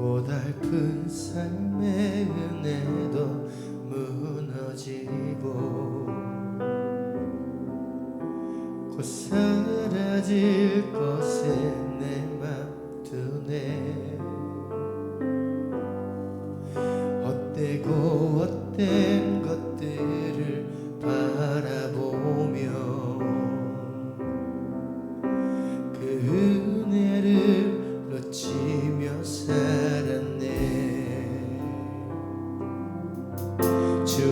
고달픈 삶의 은혜도 무너지고 곧 사라질 것에 내맘 두네. 헛되고 헛된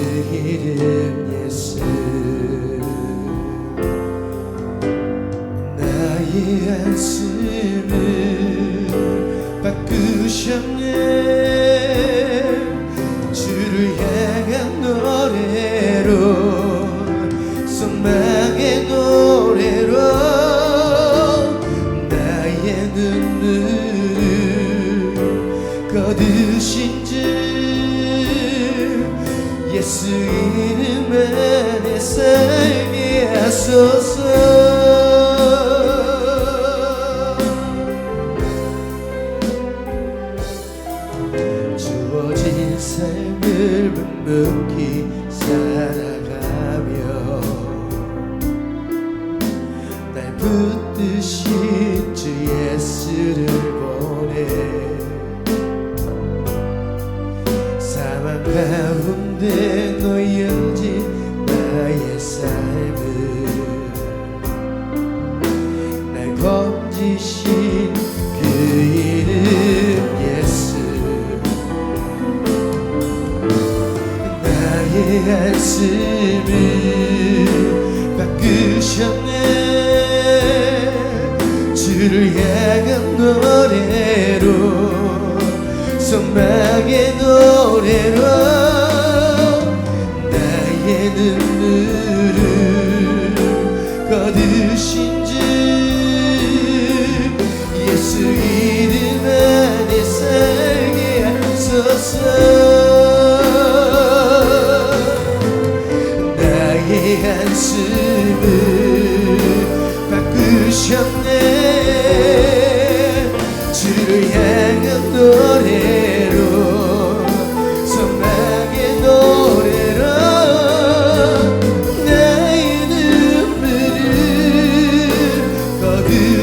이름 예수. 나의 한숨을 바꾸셨네. 주를 향한 예수 이름 안에 살게 하소서. 주어진 삶을 묵묵히 살아가며 날 붙드신 주 예수를 보내 사망 가운데 놓여진 나의 삶을 날 건지신 그 이름 예수. 나의 한숨을 바꾸셨네. 주를 향한 노래로 소망의 노래로 주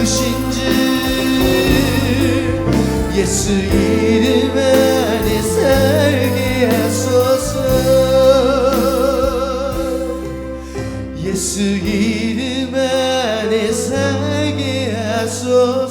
예수 이름 안에 살게 하소서. 예수 이름 안에 살게 하소서